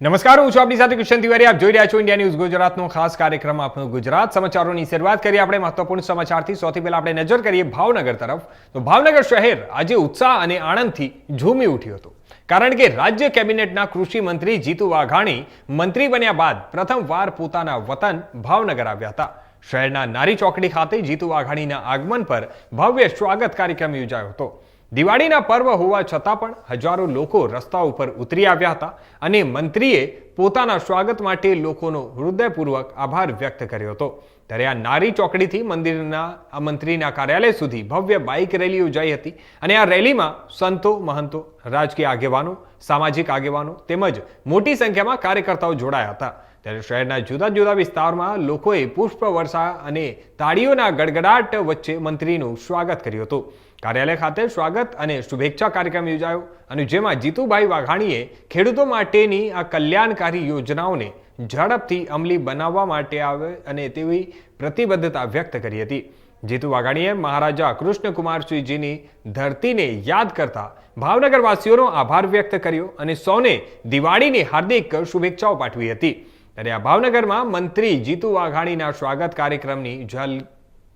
નમસ્કાર, હું છું આપની સાથે કૃષ્ણ તિવારી. આપ જોઈ રહ્યા છો ઇન્ડિયા ન્યૂઝ ગુજરાતનો ખાસ કાર્યક્રમ આપણો ગુજરાત. સમાચારોની શરૂઆત કરીએ આપણે મહત્વપૂર્ણ સમાચારથી. સૌથી પહેલા આપણે નજર કરીએ ભાવનગર તરફ. તો ભાવનગર શહેર આજે ઉત્સાહ અને આનંદથી ઝૂમી ઉઠ્યું હતું. કારણ કે રાજ્ય કેબિનેટના કૃષિ મંત્રી જીતુ વાઘાણી મંત્રી બન્યા બાદ પ્રથમવાર પોતાના વતન ભાવનગર આવ્યા હતા. શહેરના નારી ચોકડી ખાતે જીતુ વાઘાણીના આગમન પર ભવ્ય સ્વાગત કાર્યક્રમ યોજાયો હતો. દિવાળીના પર્વ હોવા છતાં પણ હજારો લોકો રસ્તા ઉપર ઉતરી આવ્યા હતા અને મંત્રીએ પોતાના સ્વાગત માટે લોકોનો હૃદયપૂર્વક આભાર વ્યક્ત કર્યો હતો. ત્યારે આ નારી ચોકડીથી મંદિરના મંત્રીના કાર્યાલય સુધી ભવ્ય બાઇક રેલી યોજાઈ હતી અને આ રેલીમાં સંતો, મહંતો, રાજકીય આગેવાનો, સામાજિક આગેવાનો તેમજ મોટી સંખ્યામાં કાર્યકર્તાઓ જોડાયા હતા. ત્યારે શહેરના જુદા જુદા વિસ્તારમાં લોકોએ પુષ્પ વર્ષા અને તાળીઓના ગડગડાટ વચ્ચે મંત્રીનું સ્વાગત કર્યું હતું. કાર્યાલય ખાતે સ્વાગત અને શુભેચ્છા કાર્યક્રમ યોજાયો અને જેમાં જીતુભાઈ વાઘાણીએ ખેડૂતો માટેની આ કલ્યાણકારી યોજનાઓને ઝડપથી અમલી બનાવવા માટે આવે અને તેવી પ્રતિબદ્ધતા વ્યક્ત કરી હતી. જીતુ વાઘાણીએ મહારાજા કૃષ્ણકુમારસિંહજીની ધરતીને યાદ કરતા ભાવનગરવાસીઓનો આભાર વ્યક્ત કર્યો અને સૌને દિવાળીની હાર્દિક શુભેચ્છાઓ પાઠવી હતી. ત્યારે આ ભાવનગરમાં મંત્રી જીતુ વાઘાણીના સ્વાગત કાર્યક્રમની જલ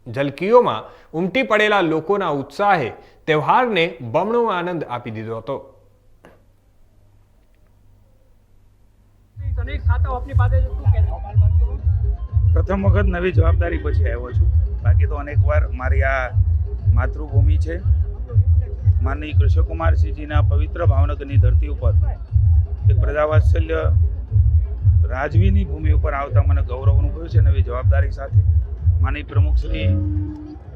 ઝલકીઓમાં ઉમટી પડેલા લોકોના ઉત્સાહે તહેવારને બમણો આનંદ આપી દીધો હતો. અનેક? પ્રથમ વખત નવી જવાબદારી પછી આવ્યો છું. બાકી તો અનેકવાર મારી આ માતૃભૂમિ છે. માનની કૃષ્ણકુમારસિંહજીના પવિત્ર ભાવનગરની ધરતી ઉપર એક પ્રજાવાત્સલ્ય રાજવીની ભૂમિ ઉપર આવતા મને ગૌરવ અનુભવ્યું છે નવી જવાબદારી સાથે માનનીય પ્રમુખ શ્રી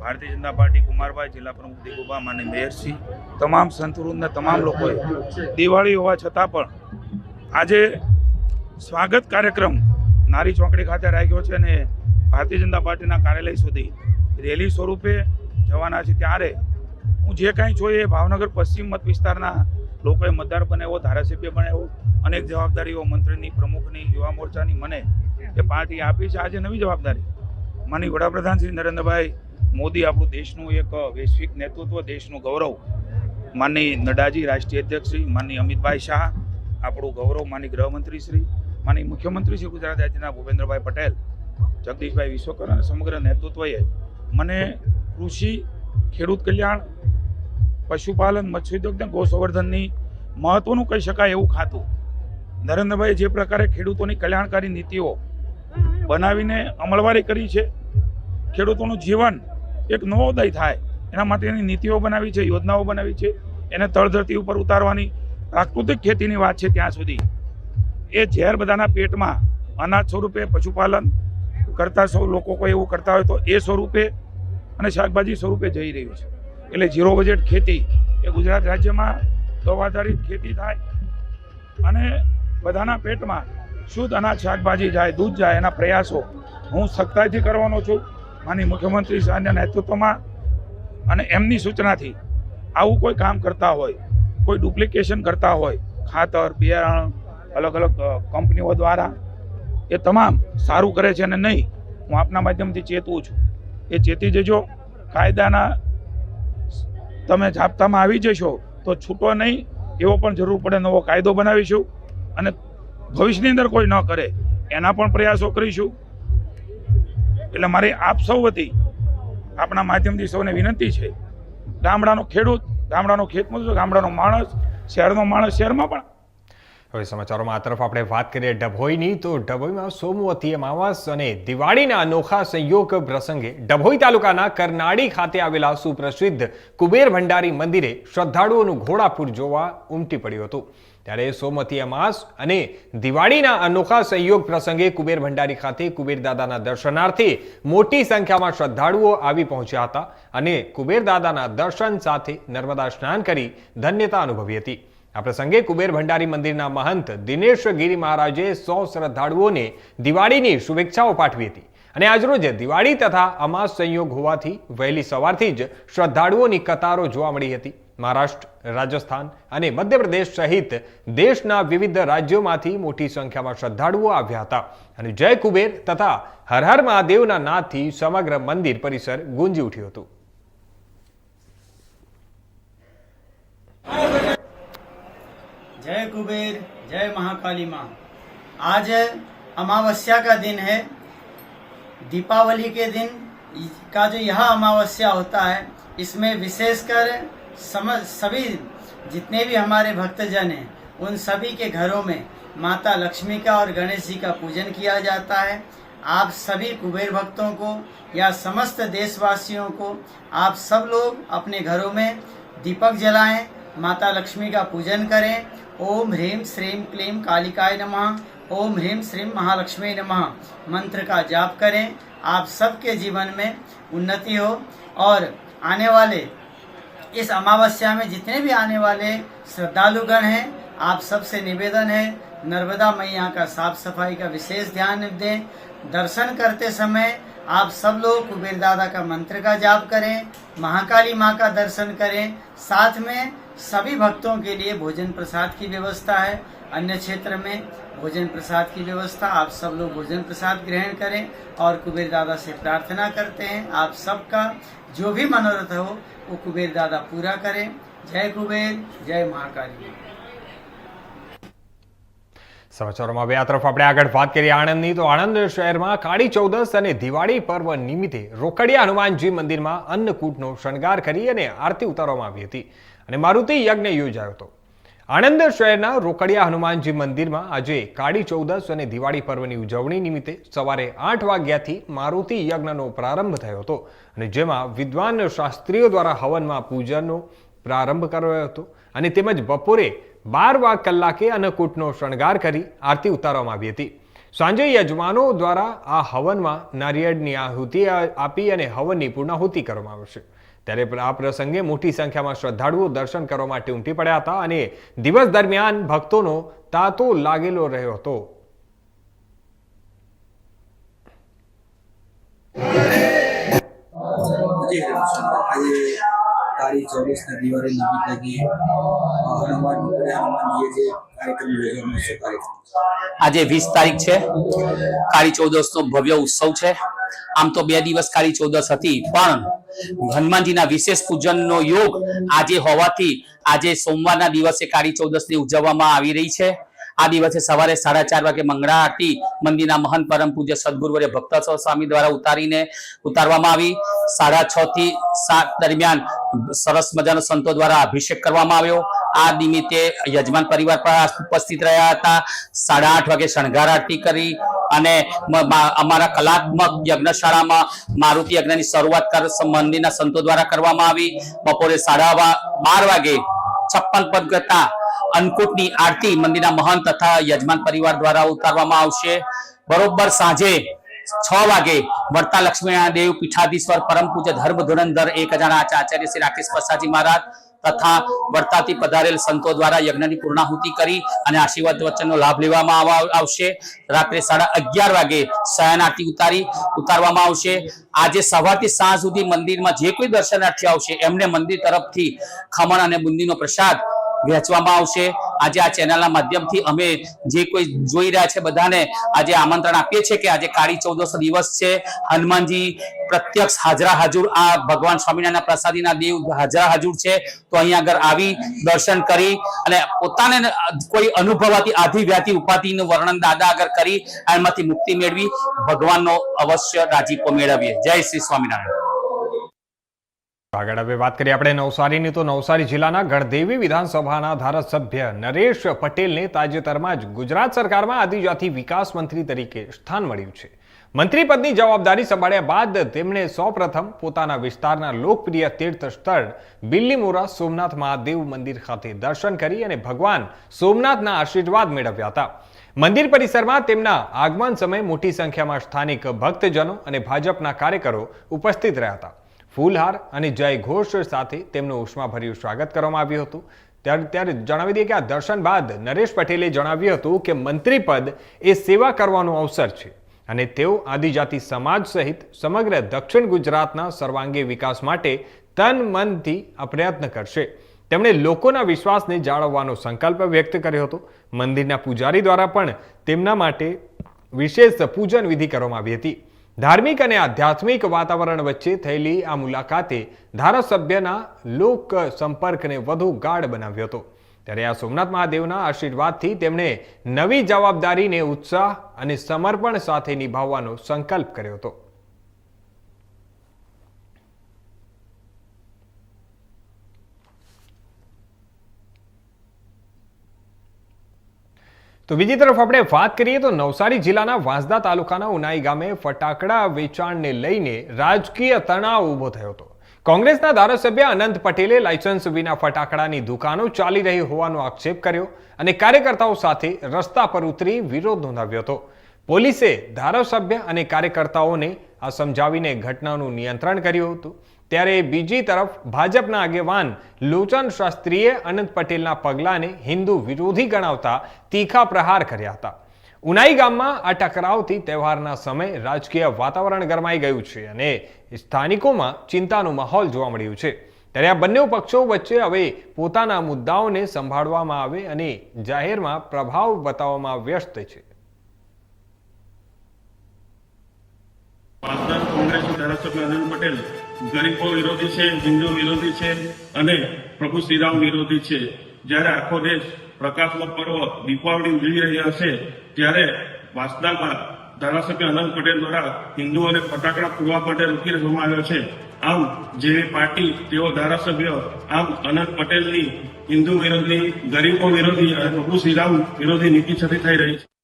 ભારતીય જનતા પાર્ટી કુમારભાઈ, જિલ્લા પ્રમુખ દિગુભા માનનીય મેયરશ્રી તમામ સંતવૃંદના તમામ લોકોએ દિવાળી હોવા છતાં પણ આજે સ્વાગત કાર્યક્રમ નારી ચોકડી ખાતે રાખ્યો છે અને ભારતીય જનતા પાર્ટીના કાર્યાલય સુધી રેલી સ્વરૂપે જવાના છે. ત્યારે હું જે કાંઈ જોઈએ ભાવનગર પશ્ચિમ મત વિસ્તારના લોકોએ મતદાર બનાવ્યો ધારાસભ્ય બનાવ્યો અનેક જવાબદારીઓ મંત્રીની, પ્રમુખની, યુવા મોરચાની મને એ પાર્ટી આપી છે. આજે નવી જવાબદારી. માની વડાપ્રધાન શ્રી નરેન્દ્રભાઈ મોદી આપણું દેશનું એક વૈશ્વિક નેતૃત્વ, દેશનું ગૌરવ. માની નડાજી રાષ્ટ્રીય અધ્યક્ષ શ્રી માની અમિતભાઈ શાહ, આપણું ગૌરવ માની ગૃહમંત્રી શ્રી માની મુખ્યમંત્રી શ્રી ગુજરાત રાજ્યના ભૂપેન્દ્રભાઈ પટેલ, જગદીશભાઈ વિશ્વકર અને સમગ્ર નેતૃત્વએ મને કૃષિ, ખેડૂત કલ્યાણ પશુપાલન મત્સ્યોદ્યોગ અને ગોસંવર્ધનની મહત્વનું કહી શકાય એવું ખાતું. નરેન્દ્રભાઈ જે પ્રકારે ખેડૂતોની કલ્યાણકારી નીતિઓ બનાવીને અમલવારી કરી છે, ખેડૂતોનું જીવન એક નવોદય થાય, એના માટેની નીતિઓ બનાવી છે, યોજનાઓ બનાવી છે, એને તળધરતી ઉપર ઉતારવાની પ્રાકૃતિક ખેતીની વાત છે ત્યાં સુધી. એ ઝેર બધાના પેટમાં અનાજ સ્વરૂપે પશુપાલન કરતા સૌ લોકો કોઈ એવું કરતા હોય તો એ સ્વરૂપે અને શાકભાજી સ્વરૂપે જઈ રહ્યું છે. એટલે ઝીરો બજેટ ખેતી એ ગુજરાત રાજ્યમાં દવા આધારિત ખેતી થાય અને બધાના પેટમાં શુદ્ધ અનાજ શાકભાજી જાય, દૂધ જાય એના પ્રયાસો હું સખ્તાઈથી કરવાનો છું. માની મુખ્યમંત્રી સાહેબના નેતૃત્વમાં અને એમની સૂચનાથી આવું કોઈ કામ કરતા હોય, કોઈ ડુપ્લિકેશન કરતા હોય, ખાતર, બિયારણ, અલગ અલગ કંપનીઓ દ્વારા એ તમામ સારું કરે છે અને નહીં, હું આપના માધ્યમથી ચેતવું છું. એ ચેતી જજો, કાયદાના તમે જાપ્તામાં આવી જશો તો છૂટો નહીં, એવો પણ જરૂર પડે નવો કાયદો બનાવીશું અને ભવિષ્યની અંદર કોઈ ન કરે, એના પણ પ્રયાસો કરીશું. એટલે મારી આપ સૌ વતી આપણા માધ્યમથી સૌને વિનંતી છે, ગામડાનો ખેડૂત, ગામડાનો ખેતમજૂર, ગામડાનો માણસ, શહેરનો માણસ, શહેરમાં પણ હવે સમાચારોમાં આ તરફ આપણે વાત કરીએ ડભોઈની. તો ડભોઈમાં સોમવતી અમાવાસ અને દિવાળીના અનોખા સંયોગ પ્રસંગે ડભોઈ તાલુકાના કરનાળી ખાતે આવેલા સુપ્રસિદ્ધ કુબેર ભંડારી મંદિરે શ્રદ્ધાળુઓનું ઘોડાપુર જોવા ઉમટી પડ્યું હતું. ત્યારે સોમવતી અમાસ અને દિવાળીના અનોખા સંયોગ પ્રસંગે કુબેર ભંડારી ખાતે કુબેર દાદાના દર્શનાર્થે મોટી સંખ્યામાં શ્રદ્ધાળુઓ આવી પહોંચ્યા હતા અને કુબેર દાદાના દર્શન સાથે નર્મદા સ્નાન કરી ધન્યતા અનુભવી હતી. આ પ્રસંગે કુબેર ભંડારી મંદિરના મહંત દિનેશ ગીરી મહારાજે સો શ્રદ્ધાળુઓને દિવાળીની શુભેચ્છાઓ પાઠવી હતી. અને આજરોજ દિવાળી તથા અમાસ સંયોગ હોવાથી વહેલી સવારથી જ શ્રદ્ધાળુઓની કતારો જોવા મળી હતી. મહારાષ્ટ્ર, રાજસ્થાન અને મધ્યપ્રદેશ સહિત દેશના વિવિધ રાજ્યોમાંથી મોટી સંખ્યામાં શ્રદ્ધાળુઓ આવ્યા હતા. અને જય કુબેર તથા હર હર મહાદેવના નાદથી સમગ્ર મંદિર પરિસર ગુંજી ઉઠ્યું હતું. जय कुबेर, जय महाकाली माँ। आज अमावस्या का दिन है। दीपावली के दिन का जो यह अमावस्या होता है, इसमें विशेषकर समझ सभी जितने भी हमारे भक्तजन हैं, उन सभी के घरों में माता लक्ष्मी का और गणेश जी का पूजन किया जाता है। आप सभी कुबेर भक्तों को या समस्त देशवासियों को आप सब लोग अपने घरों में दीपक जलाएँ, माता लक्ष्मी का पूजन करें ओम ह्रीम श्रीम क्लीम कालिकाय नमः। ओम ह्रीम श्रीम महालक्ष्मी नमः। मंत्र का जाप करें। आप सबके जीवन में उन्नति हो और आने वाले इस अमावस्या में जितने भी आने वाले श्रद्धालुगण हैं, आप सबसे निवेदन है, नर्मदा मैया का साफ़ सफ़ाई का विशेष ध्यान दें। दर्शन करते समय आप सब लोग कुबेर दादा का मंत्र का जाप करें, महाकाली माँ का दर्शन करें। साथ में सभी भक्तों के लिए भोजन प्रसाद की व्यवस्था है। अन्य क्षेत्र में भोजन प्रसाद की व्यवस्था, आप सब लोग भोजन प्रसाद ग्रहण करें और कुबेर दादा से प्रार्थना करते हैं। आप सबका जो भी मनोरथ हो, वो कुबेर दादा पूरा करें। जय कुबेर, जय महाकाली। સમાચારોમાં હવે આ તરફ આપણે આગળ વાત કરીએ આણંદની. તો આણંદ શહેરમાં કાળી ચૌદસ અને દિવાળી પર્વ નિમિત્તે રોકડિયા હનુમાનજી મંદિરમાં અન્નકૂટનો શણગાર કરી અને આરતી ઉતારવામાં આવી હતી અને મારુતિ યજ્ઞ યોજાયો હતો. આણંદ શહેરના રોકડિયા હનુમાનજી મંદિરમાં આજે કાળી ચૌદસ અને દિવાળી પર્વની ઉજવણી નિમિત્તે સવારે આઠ વાગ્યાથી મારુતિ યજ્ઞનો પ્રારંભ થયો હતો અને જેમાં વિદ્વાન શાસ્ત્રીઓ દ્વારા હવનમાં પૂજનનો પ્રારંભ કરાયો હતો અને તેમજ બપોરે બાર વાગ કલાકે અન્નકૂટનો શણગાર કરી આરતી ઉતારવામાં આવી હતી. સાંજે યજમાનો દ્વારા આ હવનમાં નારિયેળની આહુતિ આપી અને હવનની પૂર્ણાહુતિ કરવામાં આવશે. ત્યારે આ પ્રસંગે મોટી સંખ્યામાં શ્રદ્ધાળુઓ દર્શન કરવા માટે ઉમટી પડ્યા હતા અને દિવસ દરમિયાન ભક્તોનો તાતો લાગેલો રહ્યો હતો. જી કાળી ચોવીસના દિવાળી નિમિત્તે હનુમાન હનુમાનજીએ જે આજે વીસ તારીખ છે. કાળી ચૌદસ નો ભવ્ય ઉત્સવ છે. આમ તો બે દિવસ કાળી ચૌદસ હતી, પણ હનુમાનજીના વિશેષ પૂજનનો યોગ આજે હોવાથી આજે સોમવારના દિવસે કાળી ચૌદસની ઉજવવામાં આવી રહી છે. આ દિવસે સવારે સાડા ચાર વાગે મંગળા આરતી મંદિરના મહંત પરમ પૂજ્ય સદગુરુવર્ય ભક્ત સ્વામી દ્વારા ઉતારીને ઉતારવામાં આવી. સાડા છ થી સાત દરમિયાન સરસ મજાનો સંતો દ્વારા અભિષેક કરવામાં આવ્યો. આ નિમિત્તે યજમાન પરિવાર પણ ઉપસ્થિત રહ્યા હતા. સાડા આઠ વાગે શણગાર આરતી કરી અને અમારા કલાત્મક યજ્ઞશાળામાં મારુતિ યજ્ઞની શરૂઆત મંદિરના સંતો દ્વારા કરવામાં આવી. બપોરે સાડા બાર વાગે છપ્પન પદ કરતા અન્નકૂટની આરતી મંદિરના મહંત તથા યજમાન પરિવાર દ્વારા ઉતારવામાં આવશે. બરોબર સાંજે છ વાગે વર્તા લક્ષ્મીનારાયણ દેવ પીઠાધીશ્વર પરમ પૂજ્ય ધર્મ ધુરંધર એક આચાર્ય શ્રી રાકેશ પ્રસાદજી મહારાજ તથા વર્તાથી પધારેલ સંતો દ્વારા યજ્ઞની પૂર્ણાહુતિ કરી અને આશીર્વાદ વચનનો લાભ લેવામાં આવશે. રાત્રે સાડા અગિયાર વાગે શયન આરતી ઉતારી, ઉતારવામાં આવશે. આજે સવારથી સાંજ સુધી મંદિરમાં જે કોઈ દર્શનાર્થી આવશે, એમને મંદિર તરફથી ખમણ અને બુંદીનો પ્રસાદ વહેંચવામાં આવશે. આજે આ ચેનલના માધ્યમથી અમે જે કોઈ જોઈ રહ્યા છે બધાને આજે આમંત્રણ આપીએ છીએ કે આજે કાળી ચૌદસ દિવસ છે. હનુમાનજી પ્રત્યક્ષ હાજરા હાજર આ ભગવાન સ્વામિનારાયણ પ્રસાદીના દેવ હાજરા હાજુર છે. તો અહીંયા આગળ આવી દર્શન કરી અને પોતાને કોઈ અનુભવાથી આધિ વ્યાધિ ઉપાધિનું વર્ણન દાદા આગળ કરી એમાંથી મુક્તિ મેળવી. ભગવાનનો અવશ્ય રાજીપો મેળવીએ. જય શ્રી સ્વામિનારાયણ. આગળ હવે વાત કરીએ આપણે નવસારીની. તો નવસારી જિલ્લાના ગણદેવી વિધાનસભાના ધારાસભ્ય નરેશ પટેલને તાજેતરમાં જ ગુજરાત સરકારમાં આદિજાતિ વિકાસ મંત્રી તરીકે સ્થાન મળ્યું છે. મંત્રીપદની જવાબદારી સંભાળ્યા બાદ તેમણે સૌપ્રથમ પોતાના વિસ્તારના લોકપ્રિય તીર્થ સ્થળ બિલ્લીમોરા સોમનાથ મહાદેવ મંદિર ખાતે દર્શન કરી અને ભગવાન સોમનાથના આશીર્વાદ મેળવ્યા હતા. મંદિર પરિસરમાં તેમના આગમન સમયે મોટી સંખ્યામાં સ્થાનિક ભક્તજનો અને ભાજપના કાર્યકરો ઉપસ્થિત રહ્યા હતા. ફૂલહાર અને જય ઘોષ સાથે તેમનું ઉષ્માભર્યું સ્વાગત કરવામાં આવ્યું હતું. ત્યારે ત્યારે જણાવી દઈએ કે આ દર્શન બાદ નરેશ પટેલે જણાવ્યું હતું કે મંત્રી પદ એ સેવા કરવાનો અવસર છે અને તેઓ આદિજાતિ સમાજ સહિત સમગ્ર દક્ષિણ ગુજરાતના સર્વાંગી વિકાસ માટે તન મનથી પ્રયત્ન કરશે. તેમણે લોકોના વિશ્વાસને જાળવવાનો સંકલ્પ વ્યક્ત કર્યો હતો. મંદિરના પૂજારી દ્વારા પણ તેમના માટે વિશેષ પૂજન વિધિ કરવામાં આવી હતી. ધાર્મિક અને આધ્યાત્મિક વાતાવરણ વચ્ચે થયેલી આ મુલાકાતે ધારાસભ્યના લોક સંપર્કને વધુ ગાઢ બનાવ્યો હતો. ત્યારે આ સોમનાથ મહાદેવના આશીર્વાદથી તેમણે નવી જવાબદારીને ઉત્સાહ અને સમર્પણ સાથે નિભાવવાનો સંકલ્પ કર્યો હતો. તો બીજી તરફ આપણે વાત કરીએ તો નવસારી જિલ્લાના વાંસદા તાલુકાના ઉનાઈ ગામે ફટાકડા વેચાણને લઈને રાજકીય તણાવ ઊભો થયો હતો. કોંગ્રેસના ધારાસભ્ય અનંત પટેલે લાયસન્સ વિના ફટાકડાની દુકાનો ચાલી રહી હોવાનો આક્ષેપ કર્યો અને કાર્યકર્તાઓ સાથે રસ્તા પર ઉતરી વિરોધ નોંધાવ્યો હતો. પોલીસે ધારાસભ્ય અને કાર્યકર્તાઓને આ સમજાવીને ઘટનાનું નિયંત્રણ કર્યું હતું. ત્યારે બીજી તરફ ભાજપના આગેવાન લોચન શાસ્ત્રીએ અનંત પટેલના પગલાંને હિન્દુ વિરોધી ગણાવતા તીખા પ્રહાર કર્યા હતા. ઉનાઈ ગામમાં આ ટકરાવથી તહેવારના સમયે રાજકીય વાતાવરણ ગરમાઈ ગયું છે અને સ્થાનિકોમાં ચિંતાનો માહોલ જોવા મળ્યો છે. ત્યારે આ બંને પક્ષો વચ્ચે હવે પોતાના મુદ્દાઓને સંભાળવામાં આવે અને જાહેરમાં પ્રભાવ બતાવવામાં વ્યસ્ત છે. કોંગ્રેસના પટેલ ગરીબો વિરોધી છે, હિન્દુ વિરોધી છે અને પ્રભુ શ્રીરામ વિરોધી છે. જ્યારે આખો દેશ પ્રકાશનો પર્વ દીપાવલી ઉજવી રહ્યા છે, ત્યારે વાસનામાં ધારાસભ્ય અનંત પટેલ દ્વારા હિન્દુઓને ફટાકડા પૂરવા માટે રોકી રહેવામાં આવ્યો છે. આમ જે પાર્ટી તેઓ ધારાસભ્ય, આમ અનંત પટેલની હિન્દુ વિરોધી, ગરીબો વિરોધી અને પ્રભુ શ્રીરામ વિરોધી નીતિ છતી થઈ રહી છે.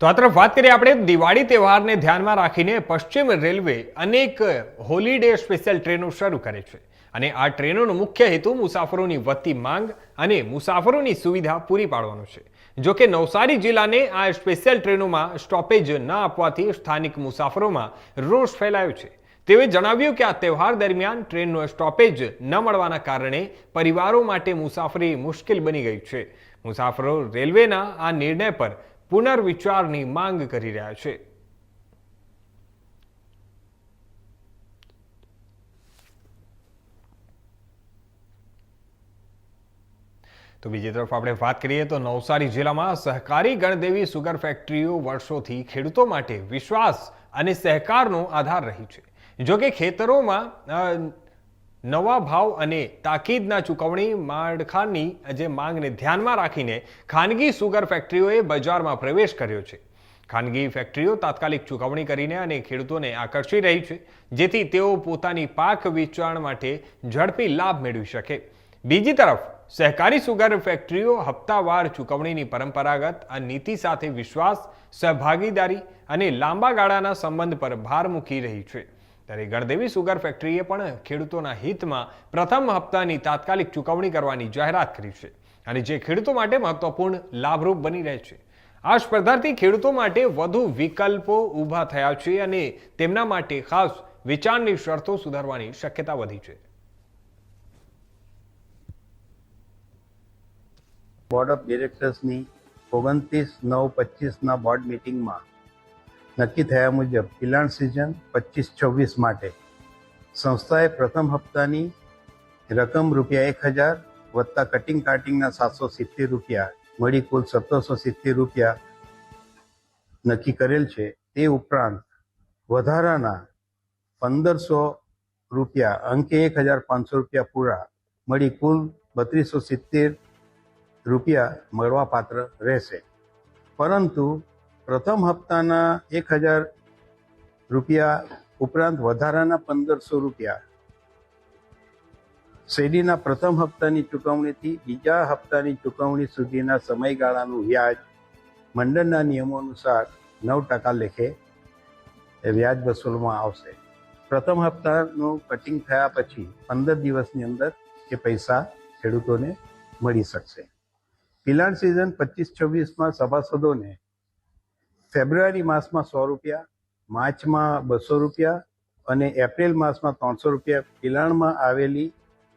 તો આ તરફ વાત કરીએ આપણે દિવાળી તહેવારને ધ્યાનમાં રાખીને પશ્ચિમ રેલવે અનેક હોલીડે સ્પેશિયલ ટ્રેનો શરૂ કરે છે. અને આ ટ્રેનોનો મુખ્ય હેતુ મુસાફરોની વધતી માંગ અને મુસાફરોની સુવિધા પૂરી પાડવાનો છે. જોકે નવસારી જિલ્લાને આ સ્પેશિયલ ટ્રેનોમાં સ્ટોપેજ ન આપવાથી સ્થાનિક મુસાફરોમાં રોષ ફેલાયો છે. તેઓએ જણાવ્યું કે આ તહેવાર દરમિયાન ટ્રેનનો સ્ટોપેજ ન મળવાના કારણે પરિવારો માટે મુસાફરી મુશ્કેલ બની ગઈ છે. મુસાફરો રેલવેના આ નિર્ણય પર પુનર્વિચારની માંગ કરી રહ્યા છે. તો બીજી તરફ આપણે વાત કરીએ તો નવસારી જિલ્લામાં સહકારી ગણદેવી સુગર ફેક્ટરીઓ વર્ષોથી ખેડૂતો માટે વિશ્વાસ અને સહકારનો આધાર રહી છે. જો કે ખેતરોમાં નવા ભાવ અને તાકીદના ચૂકવણી માળખાની જે માંગને ધ્યાનમાં રાખીને ખાનગી સુગર ફેક્ટરીઓએ બજારમાં પ્રવેશ કર્યો છે. ખાનગી ફેક્ટરીઓ તાત્કાલિક ચૂકવણી કરીને અને ખેડૂતોને આકર્ષી રહી છે, જેથી તેઓ પોતાની પાક વેચાણ માટે ઝડપી લાભ મેળવી શકે. બીજી તરફ, સહકારી સુગર ફેક્ટરીઓ હપ્તાવાર ચૂકવણીની પરંપરાગત આ નીતિ સાથે વિશ્વાસ, સહભાગીદારી અને લાંબા ગાળાના સંબંધ પર ભાર મૂકી રહી છે. ત્યારે ગણદેવી સુગર ફેક્ટરીએ પણ ખેડૂતોના હિતમાં પ્રથમ હપ્તાની તાત્કાલિક ચૂકવણી કરવાની જાહેરાત કરી છે. અને જે ખેડૂતો માટે મહત્વપૂર્ણ લાભરૂપ બની રહે છે. આ સ્પર્ધાથી ખેડૂતો માટે વધુ વિકલ્પો ઊભા થયા છે અને તેમના માટે ખાસ વેચાણની શરતો સુધારવાની શક્યતા વધી છે. બોર્ડ ઓફ ડિરેક્ટર્સની ઓગણત્રીસ નવ પચીસના બોર્ડ મિટિંગમાં નક્કી થયા મુજબ પિલાણ સિઝન પચીસ છવ્વીસ માટે સંસ્થાએ પ્રથમ હપ્તાની રકમ રૂપિયા એક હજાર વત્તા કટિંગ કાર્ટિંગના સાતસો સિત્તેર રૂપિયા મળી કુલ સત્તરસો સિત્તેર રૂપિયા નક્કી કરેલ છે. તે ઉપરાંત વધારાના પંદરસો રૂપિયા અંકે એક હજાર પાંચસો રૂપિયા પૂરા મળી કુલ બત્રીસો સિત્તેર રૂપિયા મળવાપાત્ર રહેશે. પરંતુ પ્રથમ હપ્તાના એક હજાર રૂપિયા, ઉપરાંત વધારાના પંદરસો રૂપિયા. શેરડીના પ્રથમ હપ્તાની ચૂકવણીથી બીજા હપ્તાની ચૂકવણી સુધીના સમયગાળાનું વ્યાજ મંડળના નિયમો અનુસાર નવ ટકા લેખે વ્યાજ વસૂલવામાં આવશે. પ્રથમ હપ્તાનું કટિંગ થયા પછી પંદર દિવસની અંદર એ પૈસા ખેડૂતોને મળી શકશે. પિલાણ સિઝન પચીસ છવ્વીસમાં સભાસદોને ફેબ્રુઆરી માસમાં સો રૂપિયા, માર્ચમાં બસો રૂપિયા અને એપ્રિલ માસમાં ત્રણસો રૂપિયા પિલાણમાં આવેલી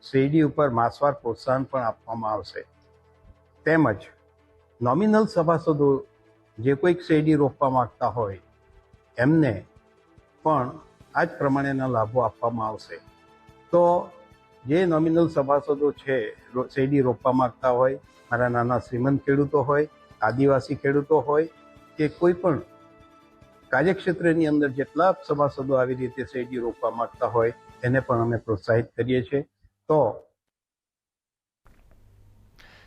શેરડી ઉપર માસવાર પ્રોત્સાહન પણ આપવામાં આવશે. તેમજ નોમિનલ સભાસદો જે કોઈક શેરડી રોપવા માંગતા હોય, એમને પણ આ જ પ્રમાણેના લાભો આપવામાં આવશે. તો જે નોમિનલ સભાસદો છે શેરડી રોપવા માંગતા હોય, મારા નાના શ્રીમંત ખેડૂતો હોય, આદિવાસી ખેડૂતો હોય કે કોઈ પણ કાર્યક્ષેત્રની અંદર જેટલા સભાસદો આવી રીતે શેરડી રોપવા માંગતા હોય, એને પણ અમે પ્રોત્સાહિત કરીએ છીએ. તો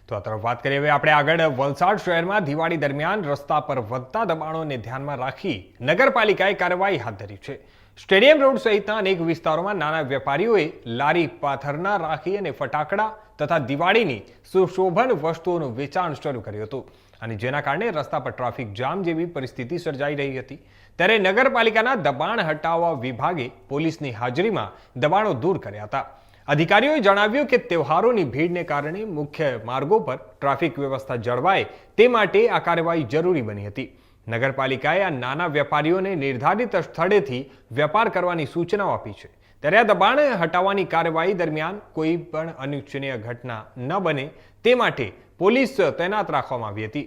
તો આ તરફ વાત કરીએ. હવે આપણે આગળ વલસાડ શહેરમાં દિવાળી દરમિયાન રસ્તા પર વધતા દબાણોને ધ્યાનમાં રાખી નગરપાલિકાએ કાર્યવાહી હાથ ધરી છે. સ્ટેડિયમ રોડ સહિતના અનેક વિસ્તારોમાં નાના વેપારીઓએ લારી, પાથરના રાખી અને ફટાકડા તથા દિવાળીની સુશોભન વસ્તુઓનું વેચાણ શરૂ કર્યું હતું. અને જેના કારણે રસ્તા પર ટ્રાફિક જામ જેવી પરિસ્થિતિ સર્જાઈ રહી હતી. ત્યારે નગરપાલિકાના દબાણ હટાવવા વિભાગે પોલીસની હાજરીમાં દબાણો દૂર કર્યા હતા. અધિકારીઓએ જણાવ્યું કે તહેવારોની ભીડને કારણે મુખ્ય માર્ગો પર ટ્રાફિક વ્યવસ્થા જળવાય તે માટે આ કાર્યવાહી જરૂરી બની હતી. નગરપાલિકાએ આ નાના વેપારીઓને નિર્ધારિત સ્થળેથી વેપાર કરવાની સૂચનાઓ આપી છે. ત્યારે આ દબાણ હટાવવાની કાર્યવાહી દરમિયાન કોઈ પણ અનિચ્છનીય ઘટના ન બને તે માટે પોલીસ તૈનાત રાખવામાં આવી હતી.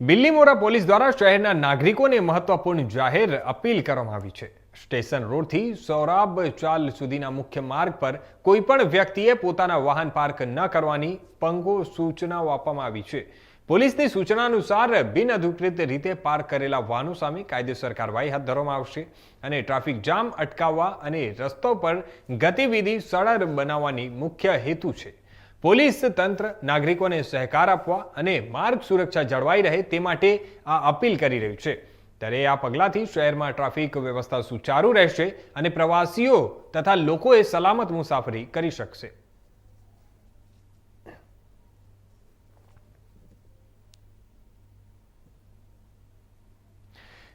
બિલ્લીમોરા પોલીસ દ્વારા શહેરના નાગરિકોને મહત્વપૂર્ણ જાહેર અપીલ કરવામાં આવી છે. સ્ટેશન રોડથી સૌરાબ ચાલ સુધીના મુખ્ય માર્ગ પર કોઈ પણ વ્યક્તિએ પોતાના વાહન પાર્ક ન કરવાની પંગો સૂચનાઓ આપવામાં આવી છે. પોલીસની સૂચના અનુસાર બિન અધિકૃત રીતે પાર્ક કરેલા વાહનો સામે કાયદેસર કાર્યવાહી હાથ ધરવામાં આવશે અને ટ્રાફિક જામ અટકાવવા અને રસ્તો પર ગતિવિધિ સરળ બનાવવાની મુખ્ય હેતુ છે. પોલીસ તંત્ર, નાગરિકોને સહકાર આપવા અને માર્ગ સુરક્ષા જળવાઈ રહે તે માટે આ અપીલ કરી રહ્યું છે. ત્યારે આ પગલાંથી શહેરમાં ટ્રાફિક વ્યવસ્થા સુચારુ રહેશે અને પ્રવાસીઓ તથા લોકોએ સલામત મુસાફરી કરી શકશે.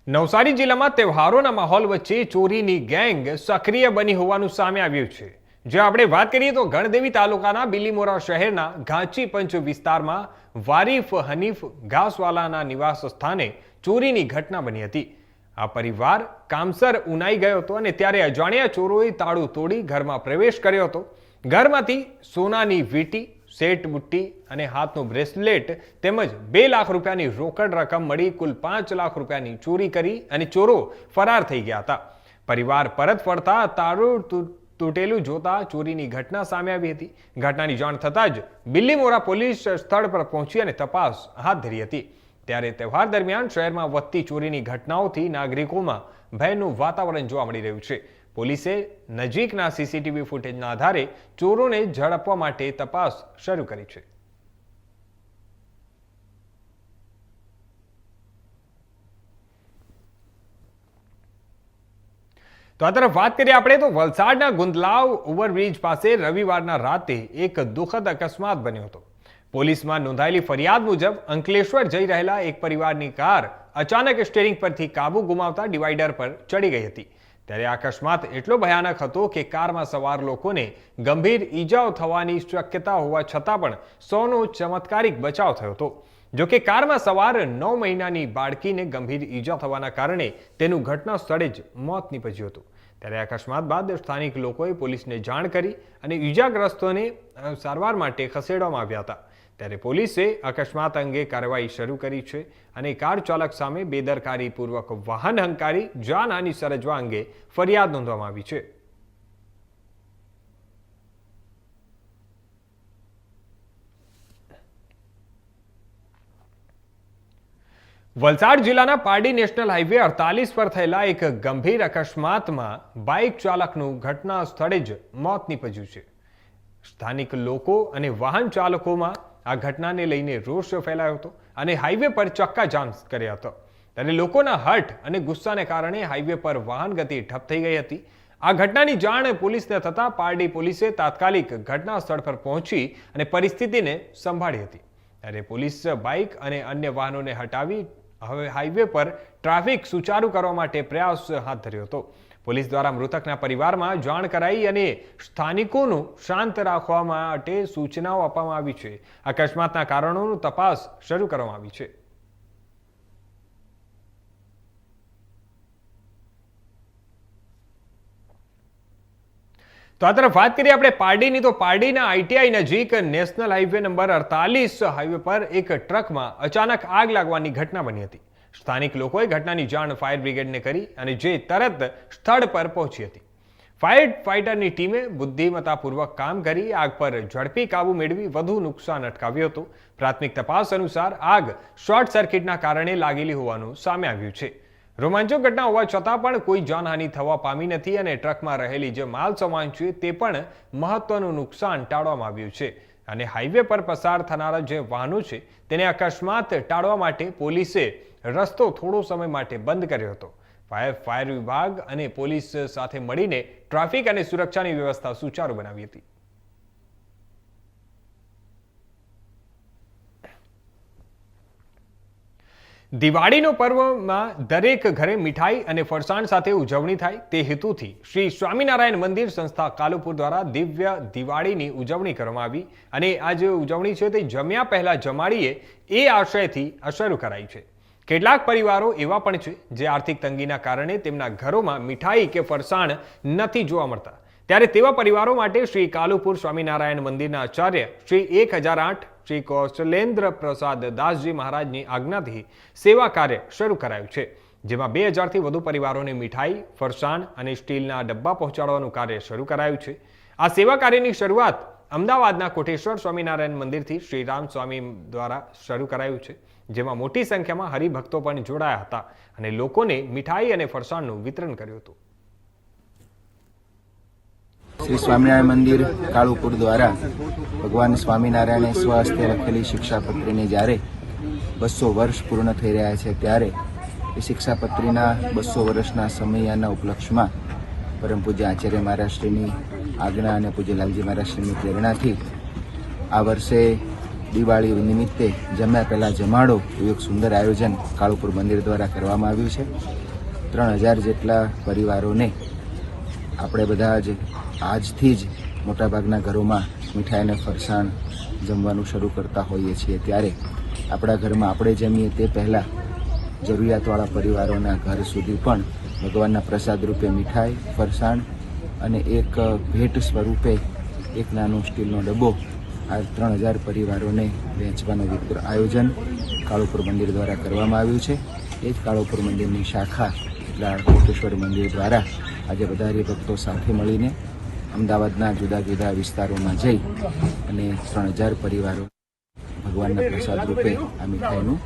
નવસારી જિલ્લામાં તહેવારોના માહોલ વચ્ચે ચોરીની ગેંગ સક્રિય બની હોવાનું સામે આવ્યું છે. જો આપણે વાત કરીએ તો ગણદેવી તાલુકાના બિલીમોરા શહેરના ઘાંચી પંચ વિસ્તારમાં વારીફ હનીફ ઘાસવાલાના નિવાસ સ્થાને ચોરીની ઘટના બની હતી. આ પરિવાર કામસર ઉનાઈ ગયો હતો અને ત્યારે અજાણ્યા ચોરોએ તાળું તોડી ઘરમાં પ્રવેશ કર્યો હતો. ઘરમાંથી સોનાની વીંટી, સેટ બુટ્ટી અને હાથનું બ્રેસલેટ તેમજ બે લાખ રૂપિયાની રોકડ રકમ મળી કુલ પાંચ લાખ રૂપિયાની ચોરી કરી અને ચોરો ફરાર થઈ ગયા હતા. પરિવાર પરત ફરતા તાળું તૂટેલું જોતા ચોરીની ઘટના સામે આવી હતી. ઘટનાની જાણ થતાં જ બિલ્લીમોરા પોલીસ સ્થળ પર પહોંચી અને તપાસ હાથ ધરી હતી. ત્યારે તહેવાર દરમિયાન શહેરમાં વધતી ચોરીની ઘટનાઓથી નાગરિકોમાં ભયનું વાતાવરણ જોવા મળી રહ્યું છે. પોલીસે નજીકના સીસીટીવી ફૂટેજના આધારે ચોરોને ઝડપવા માટે તપાસ શરૂ કરી છે. તો આ તરફ વાત કરીએ આપણે તો વલસાડના ગુંદલાવ ઓવરબ્રિજ પાસે રવિવારના રાતે એક દુઃખદ અકસ્માત બન્યો હતો. પોલીસમાં નોંધાયેલી ફરિયાદ મુજબ અંકલેશ્વર જઈ રહેલા એક પરિવારની કાર અચાનક સ્ટેરિંગ પરથી કાબુ ગુમાવતા ડિવાઈડર પર ચડી ગઈ હતી. ત્યારે અકસ્માત એટલો ભયાનક હતો કે કારમાં સવાર લોકોને ગંભીર ઈજાઓ થવાની શક્યતા હોવા છતાં પણ સૌનો ચમત્કારિક બચાવ થયો હતો. જો કે કારમાં સવાર નવ મહિનાની બાળકીને ગંભીર ઈજા થવાના કારણે તેનું ઘટના સ્થળે જ મોત નીપજ્યું હતું. ત્યારે અકસ્માત બાદ સ્થાનિક લોકોએ પોલીસને જાણ કરી અને ઈજાગ્રસ્તોને સારવાર માટે ખસેડવામાં આવ્યા હતા. ત્યારે પોલીસે અકસ્માત અંગે કાર્યવાહી શરૂ કરી છે અને કાર ચાલક સામે બેદરકારીપૂર્વક વાહન હંકારી જાનહાની સર્જવા અંગે ફરિયાદ નોંધવામાં આવી છે. વલસાડ જિલ્લાના પારડી નેશનલ હાઈવે અડતાલીસ પર થયેલા એક ગંભીર અકસ્માતમાં બાઇક ચાલકનું ઘટના સ્થળે જ મોત નીપજ્યું છે. સ્થાનિક લોકો અને વાહન ચાલકોમાં આ ઘટનાને લઈને રોષ ફેલાયો હતો અને હાઈવે પર ચક્કાજામ કર્યા હતો. ત્યારે લોકોના હર્ટ અને ગુસ્સાને કારણે હાઈવે પર વાહન ગતિ ઠપ થઈ ગઈ હતી. આ ઘટનાની જાણ પોલીસને થતાં પારડી પોલીસે તાત્કાલિક ઘટના સ્થળ પર પહોંચી અને પરિસ્થિતિને સંભાળી હતી. ત્યારે પોલીસ બાઇક અને અન્ય વાહનોને હટાવી હવે હાઈવે પર ટ્રાફિક સુચારુ કરવા માટે પ્રયાસ હાથ ધર્યો હતો. પોલીસ દ્વારા મૃતકના પરિવારમાં જાણ કરાઈ અને સ્થાનિકોનું શાંત રાખવા માટે સૂચનાઓ આપવામાં આવી છે. અકસ્માતના કારણોનું તપાસ શરૂ કરવામાં આવી છે. તો આ તરફ વાત કરીએ આપણે પારડીની. તો પારડીના આઈટીઆઈ નજીક નેશનલ હાઈવે નંબર અડતાલીસ હાઈવે પર એક ટ્રકમાં અચાનક આગ લાગવાની ઘટના બની હતી. સ્થાનિક લોકોએ ઘટનાની જાણ ફાયર બ્રિગેડને કરી અને જે તરત સ્થળ પર પહોંચી હતી. ફાયર ફાઇટરની ટીમે બુદ્ધિમત્તાપૂર્વક કામ કરી, આગ પર ઝડપી કાબુ મેળવી, વધુ નુકસાન અટકાવ્યું હતું. પ્રાથમિક તપાસ અનુસાર આગ શોર્ટ સર્કિટના કારણે લાગેલી હોવાનું સામે આવ્યું છે. રોમાંચક ઘટના હોવા છતાં પણ કોઈ જાનહાનિ થવા પામી નથી અને ટ્રકમાં રહેલી જે માલ સામાન છે તે પણ મહત્વનું નુકસાન ટાળવામાં આવ્યું છે. અને હાઈવે પર પસાર થનારા જે વાહનો છે, તેને અકસ્માત ટાળવા માટે પોલીસે રસ્તો થોડો સમય માટે બંધ કર્યો હતો. ફાયર ફાયર વિભાગ અને પોલીસ સાથે મળીને ટ્રાફિક અને સુરક્ષાની વ્યવસ્થા સુચારુ બનાવી હતી. દિવાળીનો પર્વમાં દરેક ઘરે મીઠાઈ અને ફરસાણ સાથે ઉજવણી થાય તે હેતુથી શ્રી સ્વામિનારાયણ મંદિર સંસ્થા કાલુપુર દ્વારા દિવ્ય દિવાળીની ઉજવણી કરવામાં આવી અને આ જે ઉજવણી છે તે જમ્યા પહેલા જમાડીએ એ આશયથી શરૂ કરાઈ છે. કેટલાક પરિવારો એવા પણ છે જે આર્થિક તંગીના કારણે તેમના ઘરોમાં મીઠાઈ કે ફરસાણ નથી જોવા મળતા. ત્યારે તેવા પરિવારો માટે શ્રી કાલુપુર સ્વામિનારાયણ મંદિરના આચાર્ય શ્રી એક હજાર આઠ શ્રી કૌશલેન્દ્ર પ્રસાદ દાસજી મહારાજની આજ્ઞાથી સેવા કાર્ય શરૂ કરાયું છે, જેમાં બે હજારથી વધુ પરિવારોને મીઠાઈ, ફરસાણ અને સ્ટીલના ડબ્બા પહોંચાડવાનું કાર્ય શરૂ કરાયું છે. આ સેવા કાર્યની શરૂઆત અમદાવાદના કોટેશ્વર સ્વામિનારાયણ મંદિરથી શ્રીરામ સ્વામી દ્વારા શરૂ કરાયું છે. જેમાં મોટી સંખ્યામાં હરિભક્તો પણ જોડાયા હતા અને લોકોને મીઠાઈ અને ફરસાણનું વિતરણ કર્યું હતું. શ્રી સ્વામિનારાયણ મંદિર કાળુપુર દ્વારા ભગવાન સ્વામિનારાયણે સ્વહસ્તે લખેલી શિક્ષાપત્રીને જ્યારે બસો વર્ષ પૂર્ણ થઈ રહ્યા છે ત્યારે એ શિક્ષાપત્રીના બસો વર્ષના સમયના ઉપલક્ષમાં પરમ પૂજ્ય આચાર્ય મહારાષ્ટ્રની આજ્ઞા અને પૂજ્ય લાલજી મહારાષ્ટ્રની પ્રેરણાથી આ વર્ષે દિવાળી નિમિત્તે જમ્યા પહેલાં જમાડો એવું એક સુંદર આયોજન કાળુપુર મંદિર દ્વારા કરવામાં આવ્યું છે. ત્રણ હજાર જેટલા પરિવારોને આપણે બધા જ આજથી જ મોટાભાગના ઘરોમાં મીઠાઈ અને ફરસાણ જમવાનું શરૂ કરતા હોઈએ છીએ. ત્યારે આપણા ઘરમાં આપણે જમીએ તે પહેલાં જરૂરિયાતવાળા પરિવારોના ઘર સુધી પણ ભગવાનના પ્રસાદ રૂપે મીઠાઈ, ફરસાણ અને એક ભેટ સ્વરૂપે એક નાનો સ્ટીલનો ડબ્બો આ ત્રણ હજાર પરિવારોને વહેંચવાનું વિતર આયોજન કાળુપુર મંદિર દ્વારા કરવામાં આવ્યું છે. એ જ કાળુપુર મંદિરની શાખા એટલા કોટેશ્વર મંદિર દ્વારા આજે બધા હરિભક્તો સાથે મળીને અમદાવાદના જુદા જુદા વિસ્તારોમાં જઈ અને ત્રણ હજાર પરિવારો ભગવાનના પ્રસાદ રૂપે આ મીઠાઈનું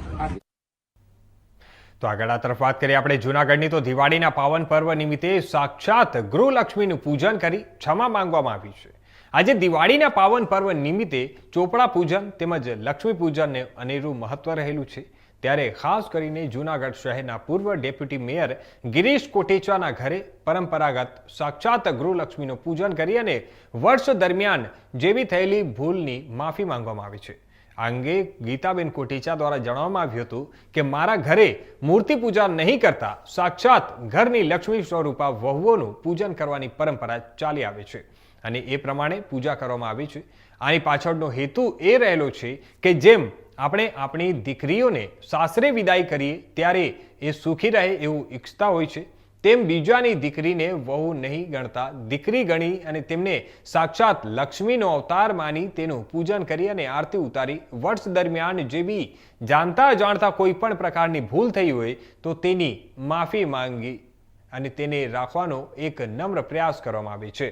તો આગળ આ તરફ વાત કરીએ આપણે જૂનાગઢની. તો દિવાળીના પાવન પર્વ નિમિત્તે સાક્ષાત ગૃહલક્ષ્મીનું પૂજન કરી ક્ષમા માંગવામાં આવી છે. આજે દિવાળીના પાવન પર્વ નિમિત્તે ચોપડા પૂજન તેમજ લક્ષ્મી પૂજનને અનેરું મહત્વ રહેલું છે. ત્યારે ખાસ કરીને જૂનાગઢ શહેરના પૂર્વ ડેપ્યુટી મેયર ગિરીશ કોટેચાના ઘરે પરંપરાગત સાક્ષાત ગૃહલક્ષ્મીનું પૂજન કરી અને વર્ષ દરમિયાન જેવી થયેલી ભૂલની માફી માંગવામાં આવી છે. આ અંગે ગીતાબેન કોટેચા દ્વારા જણાવવામાં આવ્યું હતું કે, મારા ઘરે મૂર્તિ પૂજા નહીં કરતા સાક્ષાત ઘરની લક્ષ્મી સ્વરૂપા વહુઓનું પૂજન કરવાની પરંપરા ચાલી આવે છે. અને એ પ્રમાણે પૂજા કરવામાં આવી છે. આની પાછળનો હેતુ એ રહેલો છે કે જેમ આપણે આપણી દીકરીઓને સાસરે વિદાય કરીએ ત્યારે એ સુખી રહે એવું ઈચ્છતા હોય છે, તેમ બીજાની દીકરીને વહુ નહીં ગણતા. દીકરી ગણી અને તેમને સાક્ષાત લક્ષ્મીનો અવતાર માની તેનું પૂજન કરી અને આરતી ઉતારી. વર્ષ દરમિયાન જે બી જાણતા જાણતા કોઈ પણ પ્રકારની ભૂલ થઈ હોય તો તેની માફી માંગી અને તેને રાખવાનો એક નમ્ર પ્રયાસ કરવામાં આવે છે.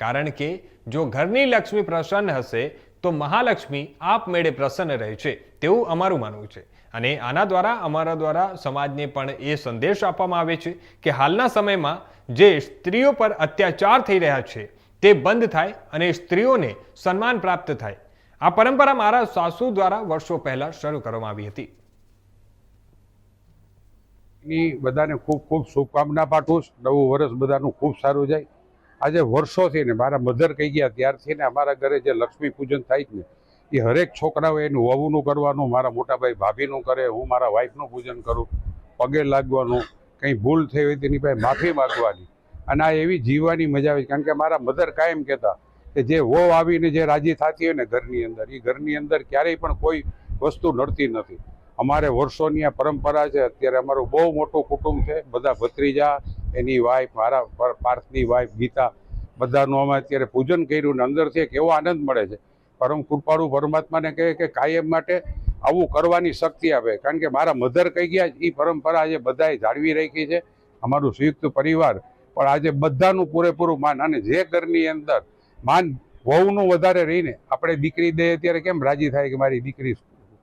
કારણ કે જો ઘરની લક્ષ્મી પ્રસન્ન હશે, તો મહાલક્ષ્મી આપમેળે પ્રસન્ન રહે છે, તેવું અમારું માનવું છે. અને આના દ્વારા, અમારા દ્વારા સમાજને પણ એ સંદેશ આપવામાં આવે છે કે હાલના સમયમાં જે સ્ત્રીઓ પર અત્યાચાર થઈ રહ્યા છે, તે બંધ થાય અને સ્ત્રીઓને સન્માન પ્રાપ્ત થાય. આ પરંપરા મારા સાસુ દ્વારા વર્ષો પહેલા શરૂ કરવામાં આવી હતી. એ બધાને ખૂબ ખૂબ શુભકામના પાઠવું નવું વર્ષ બધાનું ખૂબ સારું જાય. આજે વર્ષોથી ને મારા મધર કહી ગયા ત્યારથી ને અમારા ઘરે જે લક્ષ્મી પૂજન થાય છે ને, એ હરેક છોકરાઓ એનું વહુનું કરવાનું, મારા મોટાભાઈ ભાભીનું કરે, હું મારા વાઈફનું પૂજન કરું, પગે લાગવાનું, કંઈ ભૂલ થઈ હોય તેની પાસે માફી માગવાની અને આ એવી જીવવાની મજા આવે. કારણ કે મારા મધર કાયમ કહેતા કે જે વહુ આવીને જે રાજી થતી હોય ને ઘરની અંદર, એ ઘરની અંદર ક્યારેય પણ કોઈ વસ્તુ નડતી નથી અમારે વર્ષોની આ પરંપરા છે, અત્યારે અમારું બહુ મોટું કુટુંબ છે, બધા ભત્રીજા એની વાઈફ મારા પર- પાર્થની વાઈફ ગીતા, બધાનું અમે અત્યારે પૂજન કર્યું ને અંદરથી એક એવો આનંદ મળે છે. પરમ કૃપાળુ પરમાત્માને કહે કે કાયમ માટે આવું કરવાની શક્તિ આપે. કારણ કે મારા મધર કહી ગયા એ પરંપરા આજે બધાએ જાળવી રાખી છે, અમારું સંયુક્ત પરિવાર. પણ આજે બધાનું પૂરેપૂરું માન અને જે ઘરની અંદર માન વહુનું વધારે રહીને આપણે દીકરી દઈએ ત્યારે કેમ રાજી થાય કે મારી દીકરી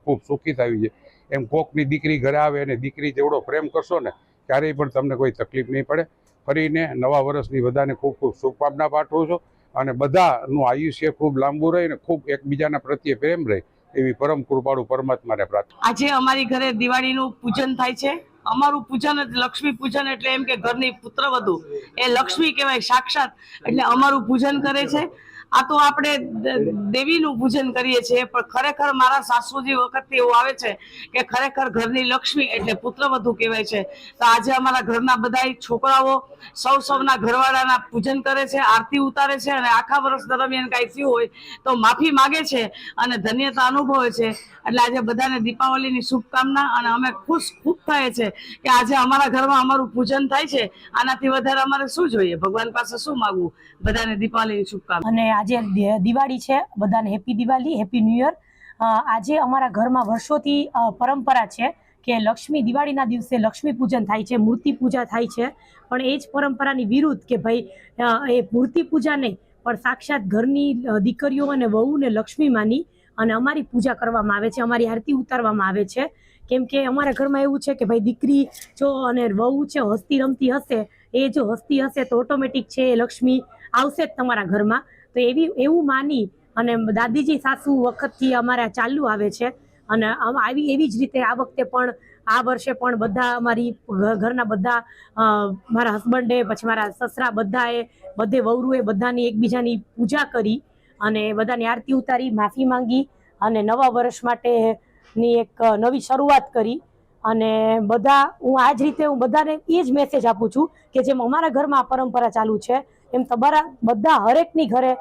ખૂબ સુખી થવી છે? એમ કોકની દીકરી ઘરે આવે અને દીકરી જેવડો પ્રેમ કરશો ને ક્યારેય પણ તમને કોઈ તકલીફ નહીં પડે. ફરીને નવા વર્ષની બધાને ખૂબ ખૂબ શુભકામના પાઠવું છું અને બધાનું આયુષ્ય ખૂબ લાંબુ રહે અને ખૂબ એકબીજાના પ્રત્યે પ્રેમ રહે એવી પરમ કૃપાળુ પરમાત્માને પ્રાર્થના. આજે અમારી ઘરે દિવાળીનું પૂજન થાય છે. અમારું પૂજન લક્ષ્મી પૂજન એટલે એમ કે ઘરની પુત્રવધુ એ લક્ષ્મી કહેવાય, સાક્ષાત. એટલે અમારું પૂજન કરે છે. આ તો આપણે દેવીનું પૂજન કરીએ છીએ, પણ ખરેખર મારા સાસુજી વખતથી એવું આવે છે કે ખરેખર ઘરની લક્ષ્મી એટલે પુત્રવધુ કહેવાય છે. તો આજે અમારા ઘરના બધા છોકરાઓ સૌ સૌના ઘરવાળાના પૂજન કરે છે, આરતી ઉતારે છે અને આખા વર્ષ દરમિયાન કાંઈ થયું હોય તો માફી માગે છે અને ધન્યતા અનુભવે છે. એટલે આજે બધાને દીપાવલીની શુભકામના અને અમે ખુશ, ખૂબ થાય છે કે આજે અમારા ઘરમાં અમારું પૂજન થાય છે. આનાથી વધારે અમારે શું જોઈએ? ભગવાન પાસે શું માગવું? બધાને દીપાવલીની શુભકામના. અને આજે દિવાળી છે, બધાને happy Diwali happy new year આજે અમારા ઘરમાં વર્ષોથી પરંપરા છે કે લક્ષ્મી દિવાળીના દિવસે લક્ષ્મી પૂજન થાય છે, મૂર્તિ પૂજા થાય છે. પણ એ જ પરંપરાની વિરુદ્ધ કે ભાઈ એ મૂર્તિ પૂજા નહીં, પણ સાક્ષાત ઘરની દીકરીઓ અને વહુને લક્ષ્મી માની અને અમારી પૂજા કરવામાં આવે છે, અમારી આરતી ઉતારવામાં આવે છે. કેમ કે અમારા ઘરમાં એવું છે કે ભાઈ દીકરી જો અને વહુ છે, હસતી રમતી હશે, એ જો હસતી હશે તો ઓટોમેટિક છે એ લક્ષ્મી આવશે જ તમારા ઘરમાં. તો એવી, એવું માની અને દાદીજી સાસુ વખતથી અમારા ચાલુ આવે છે. અને આવી, એવી જ રીતે આ વખતે પણ, આ વર્ષે પણ બધા અમારી ઘરના બધા મારા હસબન્ડે પછી મારા સસરા બધાએ, બધે વવરુએ બધાની એકબીજાની પૂજા કરી અને બધાની આરતી ઉતારી, માફી માંગી અને નવા વર્ષ માટેની એક નવી શરૂઆત કરી. અને બધા, હું આ જ રીતે હું બધાને એ જ મેસેજ આપું છું કે જેમ અમારા ઘરમાં આ પરંપરા ચાલુ છે એમ તમારા બધા હરેકની ઘરે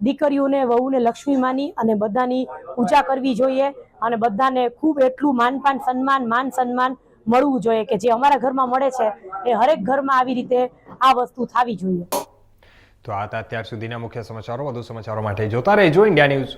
દીકરીઓને, વહુને લક્ષ્મી માની અને બધાની પૂજા કરવી જોઈએ અને બધાને ખૂબ એટલું માનપાન સન્માન, માન સન્માન મળવું જોઈએ કે જે અમારા ઘરમાં મળે છે, એ હરેક ઘરમાં આવી રીતે આ વસ્તુ થવી જોઈએ. તો આ અત્યાર સુધીના મુખ્ય સમાચારો. વધુ સમાચારો માટે જોતા રહેજો. India news